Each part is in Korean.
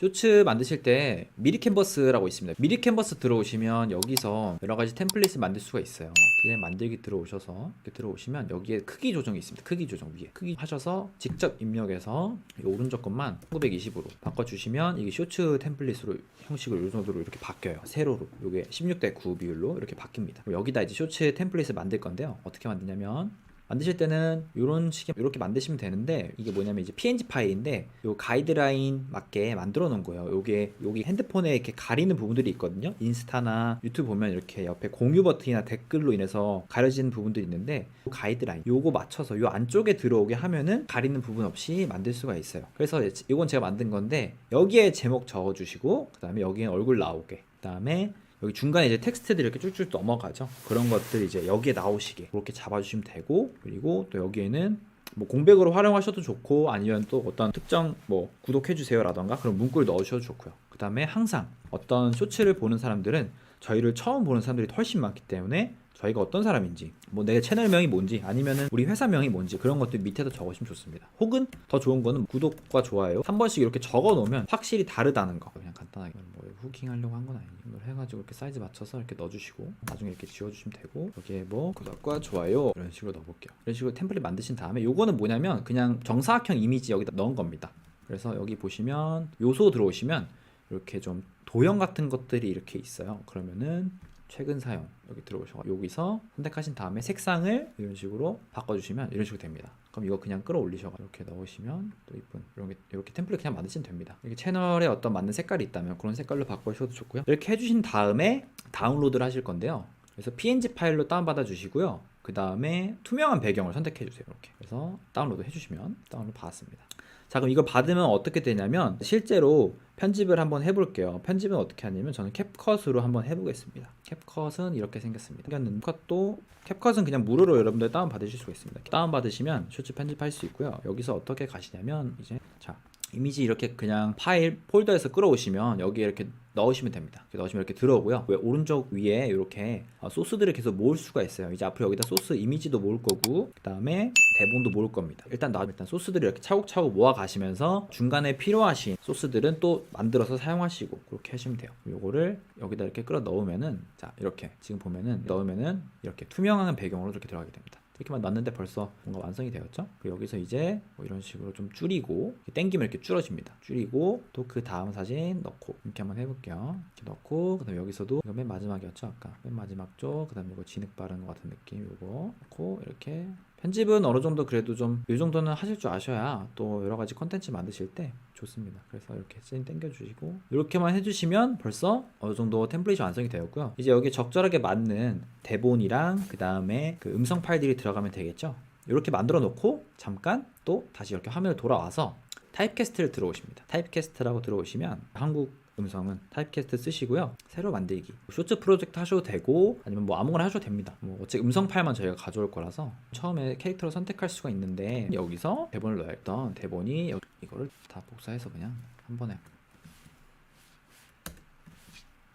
쇼츠 만드실 때 미리 캔버스라고 있습니다. 미리 캔버스 들어오시면 여기서 여러 가지 템플릿을 만들 수가 있어요. 그냥 만들기 들어오셔서 이렇게 들어오시면 여기에 크기 조정이 있습니다. 크기 조정 위에 크기 하셔서 직접 입력해서 이 오른쪽 것만 1920으로 바꿔주시면 이게 쇼츠 템플릿으로 형식으로 이 정도로 이렇게 바뀌어요. 세로로 이게 16대 9 비율로 이렇게 바뀝니다. 여기다 이제 쇼츠 템플릿을 만들 건데요. 어떻게 만드냐면 만드실 때는 이런 식의 이렇게 만드시면 되는데 이게 뭐냐면 이제 PNG 파일인데 요 가이드라인 맞게 만들어 놓은 거예요. 요게 여기 핸드폰에 이렇게 가리는 부분들이 있거든요. 인스타나 유튜브 보면 이렇게 옆에 공유 버튼이나 댓글로 인해서 가려지는 부분들이 있는데 요 가이드라인 요거 맞춰서 요 안쪽에 들어오게 하면은 가리는 부분 없이 만들 수가 있어요. 그래서 이건 제가 만든 건데 여기에 제목 적어 주시고 그다음에 여기에 얼굴 나오게 그다음에 여기 중간에 이제 텍스트들이 이렇게 쭉쭉 넘어가죠. 그런 것들 이제 여기에 나오시게 그렇게 잡아주시면 되고 그리고 또 여기에는 뭐 공백으로 활용하셔도 좋고 아니면 또 어떤 특정 뭐 구독해주세요라던가 그런 문구를 넣으셔도 좋고요. 그 다음에 항상 어떤 쇼츠를 보는 사람들은 저희를 처음 보는 사람들이 훨씬 많기 때문에 저희가 어떤 사람인지 뭐 내 채널명이 뭔지 아니면은 우리 회사명이 뭔지 그런 것들 밑에다 적으시면 좋습니다. 혹은 더 좋은 거는 구독과 좋아요 한 번씩 이렇게 적어 놓으면 확실히 다르다는 거 그냥 간단하게 뭐 후킹 하려고 한 건 아니에요. 이걸 해가지고 이렇게 사이즈 맞춰서 이렇게 넣어주시고 나중에 이렇게 지워주시면 되고 여기에 뭐 구독과 좋아요 이런 식으로 넣어볼게요. 이런 식으로 템플릿 만드신 다음에 요거는 뭐냐면 그냥 정사각형 이미지 여기다 넣은 겁니다. 그래서 여기 보시면 요소 들어오시면 이렇게 좀 도형 같은 것들이 이렇게 있어요. 그러면은 최근 사용 여기 들어오셔 여기서 선택하신 다음에 색상을 이런 식으로 바꿔주시면 이런 식으로 됩니다. 그럼 이거 그냥 끌어올리셔서 이렇게 넣으시면 또 이쁜 이런 게 이렇게 템플릿 그냥 만드시면 됩니다. 이렇게 채널에 어떤 맞는 색깔이 있다면 그런 색깔로 바꾸셔도 좋고요. 이렇게 해주신 다음에 다운로드를 하실 건데요. 그래서 PNG 파일로 다운받아 주시고요. 그 다음에 투명한 배경을 선택해 주세요. 이렇게 그래서 다운로드 해주시면 다운로드 받았습니다. 자 그럼 이거 받으면 어떻게 되냐면 실제로 편집을 한번 해볼게요. 편집은 어떻게 하냐면 저는 캡컷으로 한번 해보겠습니다. 캡컷은 이렇게 생겼습니다. 생겼는데 캡컷도 캡컷은 그냥 무료로 여러분들 다운 받으실 수가 있습니다. 다운 받으시면 쇼츠 편집할 수 있고요. 여기서 어떻게 가시냐면 이제 자 이미지 이렇게 그냥 파일 폴더에서 끌어오시면 여기에 이렇게 넣으시면 됩니다. 넣으시면 이렇게 들어오고요. 왜 오른쪽 위에 이렇게 어, 소스들을 계속 모을 수가 있어요. 이제 앞으로 여기다 소스 이미지도 모을 거고 그 다음에 대본도 모을 겁니다. 일단 나 일단 소스들을 이렇게 차곡차곡 모아 가시면서 중간에 필요하신 소스들은 또 만들어서 사용하시고 그렇게 하시면 돼요. 요거를 여기다 이렇게 끌어 넣으면은 자 이렇게 지금 보면은 넣으면은 이렇게 투명한 배경으로 이렇게 들어가게 됩니다. 이렇게만 놨는데 벌써 뭔가 완성이 되었죠. 여기서 이제 뭐 이런 식으로 좀 줄이고 땡기면 이렇게 줄어집니다. 줄이고 또 그 다음 사진 넣고 이렇게 한번 해볼게요. 이렇게 넣고 그다음에 여기서도 이거 맨 마지막이었죠 아까 맨 마지막 쪽 그다음에 이거 진흙 바르는 것 같은 느낌 이거 넣고 이렇게 편집은 어느 정도 그래도 좀 이 정도는 하실 줄 아셔야 또 여러 가지 컨텐츠 만드실 때 좋습니다. 그래서 이렇게 찐 당겨주시고 이렇게만 해주시면 벌써 어느 정도 템플릿이 완성이 되었고요. 이제 여기 적절하게 맞는 대본이랑 그 다음에 그 음성 파일들이 들어가면 되겠죠. 이렇게 만들어 놓고 잠깐 또 다시 이렇게 화면을 돌아와서 타입캐스트를 들어오십니다. 타입캐스트라고 들어오시면 한국 음성은 타입캐스트 쓰시고요. 새로 만들기. 쇼츠 프로젝트 하셔도 되고 아니면 뭐 아무거나 하셔도 됩니다. 뭐 어차피 음성 파일만 저희가 가져올 거라서 처음에 캐릭터를 선택할 수가 있는데 여기서 대본을 넣어야 했던 대본이 이거를 다 복사해서 그냥 한 번에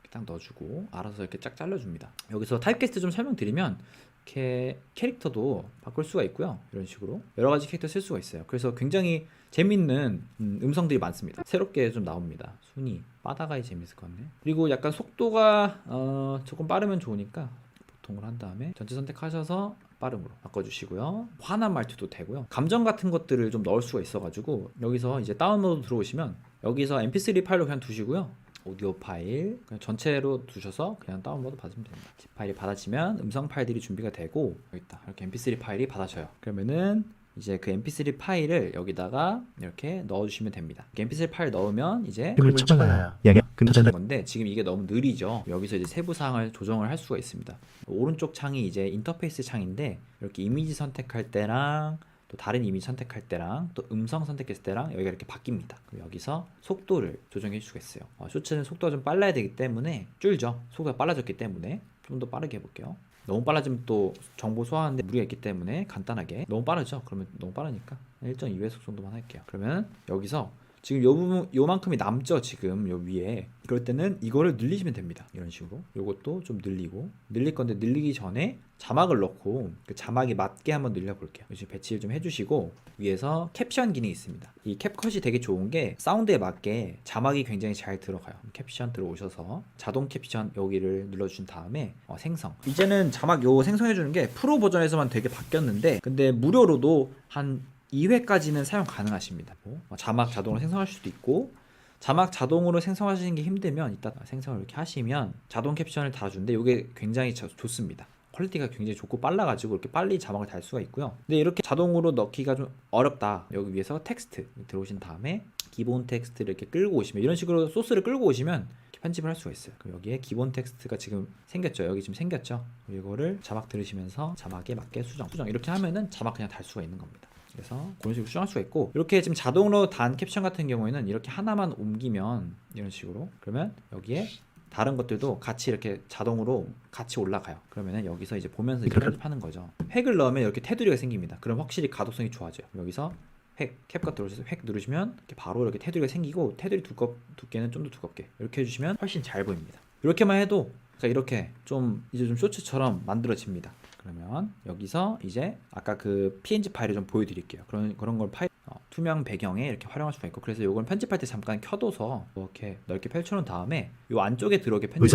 딱 넣어주고 알아서 이렇게 쫙 잘라줍니다. 여기서 타입캐스트 좀 설명드리면 이렇게 캐릭터도 바꿀 수가 있고요. 이런 식으로 여러 가지 캐릭터 쓸 수가 있어요. 그래서 굉장히 재밌는 음, 음성들이 많습니다. 새롭게 좀 나옵니다. 순위 빠다가이 재밌을 것 같네. 그리고 약간 속도가 어, 조금 빠르면 좋으니까 보통을 한 다음에 전체 선택하셔서 빠름으로 바꿔주시고요. 화난 말투도 되고요. 감정 같은 것들을 좀 넣을 수가 있어가지고 여기서 이제 다운로드 들어오시면 여기서 mp3 파일로 그냥 두시고요. 오디오 파일 그냥 전체로 두셔서 그냥 다운로드 받으면 됩니다. zip 파일이 받아지면 음성 파일들이 준비가 되고 여기 있다 이렇게 mp3 파일이 받아져요. 그러면은 이제 그 mp3 파일을 여기다가 이렇게 넣어주시면 됩니다. mp3 파일 넣으면 이제 힘을 쳐봐야 양양 근처잖아 건데 지금 이게 너무 느리죠. 여기서 이제 세부 사항을 조정을 할 수가 있습니다. 오른쪽 창이 이제 인터페이스 창인데 이렇게 이미지 선택할 때랑 또 다른 이미지 선택할 때랑 또 음성 선택했을 때랑 여기가 이렇게 바뀝니다. 그리고 여기서 속도를 조정해 있어요. 어, 쇼츠는 속도가 좀 빨라야 되기 때문에 줄죠. 속도가 빨라졌기 때문에 좀 더 빠르게 해볼게요. 너무 빨라지면 또 정보 소화하는데 무리가 있기 때문에 간단하게 너무 빠르죠. 그러면 너무 빠르니까 1.2회속 정도만 할게요. 그러면 여기서 지금 요 부분 요만큼이 남죠 지금 요 위에. 그럴 때는 이거를 늘리시면 됩니다. 이런 식으로. 요것도 좀 늘리고. 늘릴 건데 늘리기 전에 자막을 넣고 그 자막에 맞게 한번 늘려 볼게요. 이제 배치를 좀 해주시고 위에서 캡션 기능이 있습니다. 이 캡컷이 되게 좋은 게 사운드에 맞게 자막이 굉장히 잘 들어가요. 캡션 들어오셔서 자동 캡션 여기를 눌러주신 다음에 어, 생성. 이제는 자막 요 생성해 주는 게 프로 버전에서만 되게 바뀌었는데 근데 무료로도 한 2회까지는 사용 가능하십니다. 뭐 자막 자동으로 생성할 수도 있고 자막 자동으로 생성하시는 게 힘들면 이따 생성을 이렇게 하시면 자동 캡션을 달아주는데 이게 굉장히 저- 좋습니다. 퀄리티가 굉장히 좋고 빨라가지고 이렇게 빨리 자막을 달 수가 있고요. 근데 이렇게 자동으로 넣기가 좀 어렵다. 여기 위에서 텍스트 들어오신 다음에 기본 텍스트를 이렇게 끌고 오시면 이런 식으로 소스를 끌고 오시면 편집을 할 수가 있어요. 그럼 여기에 기본 텍스트가 지금 생겼죠. 여기 지금 생겼죠. 이거를 자막 들으시면서 자막에 맞게 수정, 수정 이렇게 하면은 자막 그냥 달 수가 있는 겁니다. 그래서 그런 식으로 수정할 수가 있고 이렇게 지금 자동으로 단 캡션 같은 경우에는 이렇게 하나만 옮기면 이런 식으로 그러면 여기에 다른 것들도 같이 이렇게 자동으로 같이 올라가요. 그러면은 여기서 이제 보면서 이제 그렇죠. 편집하는 거죠. 획을 넣으면 이렇게 테두리가 생깁니다. 그럼 확실히 가독성이 좋아져요. 여기서 획 캡컷 들어오셔서 획 누르시면 이렇게 바로 이렇게 테두리가 생기고 테두리 두껍 두께는 좀 더 두껍게 이렇게 해주시면 훨씬 잘 보입니다. 이렇게만 해도 그러니까 이렇게 좀 이제 좀 쇼츠처럼 만들어집니다. 그러면 여기서 이제 아까 그 PNG 파일을 좀 보여드릴게요. 그런 그런 걸 파일 어, 투명 배경에 이렇게 활용할 수가 있고 그래서 이걸 편집할 때 잠깐 켜둬서 이렇게 넓게 펼쳐놓은 다음에 이 안쪽에 들어오게 편집을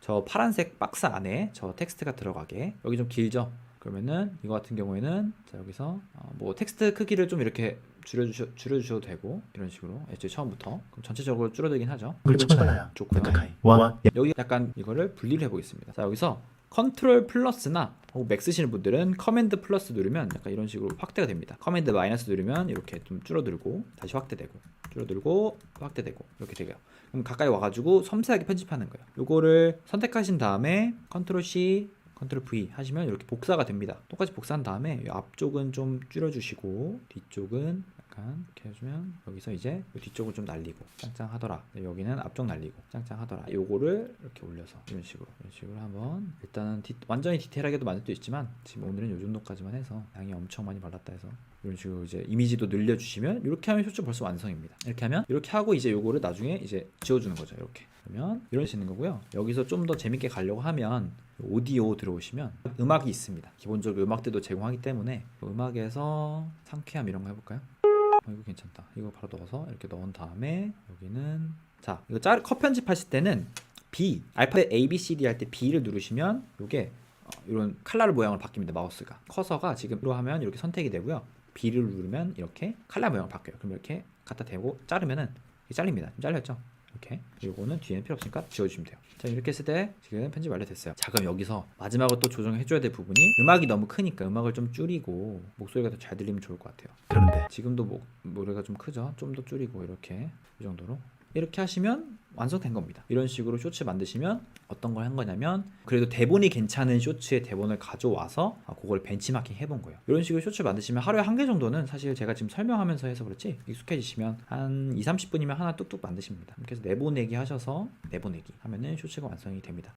저 파란색 박스 안에 저 텍스트가 들어가게. 여기 좀 길죠? 그러면은 이거 같은 경우에는 자 여기서 어, 뭐 텍스트 크기를 좀 이렇게 줄여주셔, 줄여주셔도 되고 이런 식으로 애초에 처음부터. 그럼 전체적으로 줄어들긴 하죠. 쳐나야 좋고요 와 여기 약간 이거를 분리를 해보겠습니다. 자 여기서 컨트롤 플러스나 맥 쓰시는 분들은 커맨드 플러스 누르면 약간 이런 식으로 확대가 됩니다. 커맨드 마이너스 누르면 이렇게 좀 줄어들고 다시 확대되고 줄어들고 확대되고 이렇게 되고요. 그럼 가까이 와가지고 섬세하게 편집하는 거예요. 요거를 선택하신 다음에 컨트롤 C 컨트롤 V 하시면 이렇게 복사가 됩니다. 똑같이 복사한 다음에 이 앞쪽은 좀 줄여주시고 뒤쪽은 약간 이렇게 해주면 여기서 이제 이 뒤쪽을 좀 날리고 짱짱하더라. 네, 여기는 앞쪽 날리고 짱짱하더라. 요거를 이렇게 올려서 이런 식으로 이런 식으로 한번 일단은 디- 완전히 디테일하게도 만들 수 있지만 지금 오늘은 요 정도까지만 해서 양이 엄청 많이 발랐다 해서 이런 식으로 이제 이미지도 늘려주시면 이렇게 하면 쇼츠 벌써 완성입니다. 이렇게 하면 이렇게 하고 이제 요거를 나중에 이제 지워주는 거죠 이렇게. 그러면 이런 식인 거고요. 여기서 좀 더 재밌게 가려고 하면 오디오 들어오시면 음악이 있습니다. 기본적으로 음악들도 제공하기 때문에 그 음악에서 상쾌함 이런 거 해볼까요? 어, 이거 괜찮다. 이거 바로 넣어서 이렇게 넣은 다음에 여기는 자 이거 짤컷 편집하실 때는 B 알파벳 A B C D 할 때 B를 누르시면 이게 어, 이런 칼날 모양으로 바뀝니다 마우스가. 커서가 지금으로 하면 이렇게 선택이 되고요. B를 누르면 이렇게 칼날 모양으로 바뀌어요. 그럼 이렇게 갖다 대고 자르면은 잘립니다. 잘렸죠 이렇게. 요거는 뒤에는 필요 없으니까 지워주시면 돼요. 자 이렇게 했을 때 지금 편집 완료됐어요. 자 그럼 여기서 마지막으로 또 조정해줘야 될 부분이 음악이 너무 크니까 음악을 좀 줄이고 목소리가 더 잘 들리면 좋을 것 같아요. 그런데? 지금도 뭐 노래가 좀 크죠? 좀 더 줄이고 이렇게 이 정도로 이렇게 하시면 완성된 겁니다. 이런 식으로 쇼츠 만드시면 어떤 걸 한 거냐면 그래도 대본이 괜찮은 쇼츠의 대본을 가져와서 아, 그걸 벤치마킹 해본 거예요. 이런 식으로 쇼츠 만드시면 하루에 한 개 정도는 사실 제가 지금 설명하면서 해서 그렇지 익숙해지시면 한 2, 30분이면 하나 뚝뚝 만드십니다. 그래서 내보내기 하셔서 내보내기 하면은 쇼츠가 완성이 됩니다.